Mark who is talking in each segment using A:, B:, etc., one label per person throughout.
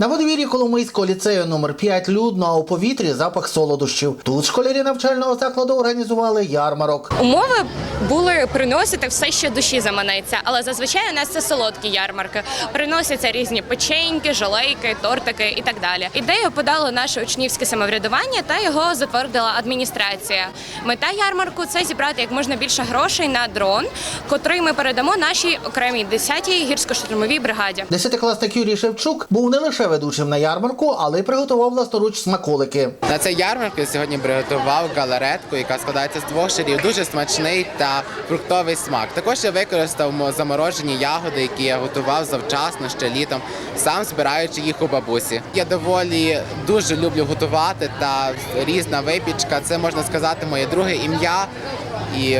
A: На подвір'ї Коломийського ліцею номер 5 людно, а у повітрі запах солодощів. Тут школярі навчального закладу організували ярмарок.
B: Умови були приносити все, що душі заманеться, але зазвичай у нас це солодкі ярмарки. Приносяться різні печеньки, жалейки, тортики і так далі. Ідею подало наше учнівське самоврядування та його затвердила адміністрація. Мета ярмарку це зібрати як можна більше грошей на дрон, котрий ми передамо нашій окремій 10-й гірсько-штурмовій бригаді.
A: Десятикласник Юрій Шевчук був не лише ведучим на ярмарку, але й приготував власноруч смаколики.
C: На цей ярмарку сьогодні приготував галаретку, яка складається з двох шарів. Дуже смачний та фруктовий смак. Також я використав мо- заморожені ягоди, які я готував завчасно ще літом, сам збираючи їх у бабусі. Я доволі дуже люблю готувати та різна випічка. Це можна сказати моє друге ім'я і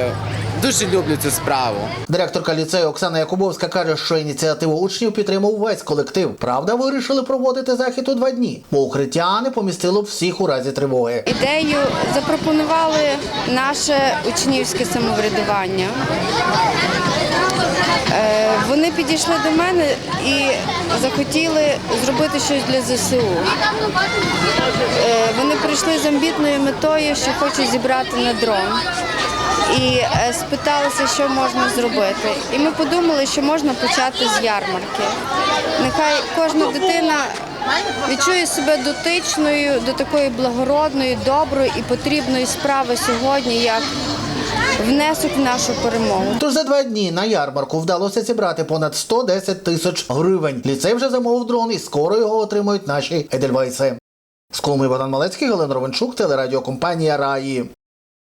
C: дуже люблю цю справу.
A: Директорка ліцею Оксана Якубовська каже, що ініціативу учнів підтримав весь колектив. Правда, вирішили проводити захід у два дні, бо укриття не помістило б всіх у разі тривоги.
D: Ідею запропонували наше учнівське самоврядування. Е, Вони підійшли до мене і захотіли зробити щось для ЗСУ. Е, Вони прийшли з амбітною метою, що хочуть зібрати на дрон. І е, спиталися, що можна зробити. І ми подумали, що можна почати з ярмарки. Нехай кожна дитина відчує себе дотичною до такої благородної, доброї і потрібної справи сьогодні, як внесок в нашу перемогу.
A: Тож за два дні на ярмарку вдалося зібрати понад 110 тисяч гривень. Ліцей вже замовив дрон і скоро його отримують наші едельвайси. З Коми Богдан Малецький, Галина Ровенчук, телерадіокомпанія Раї.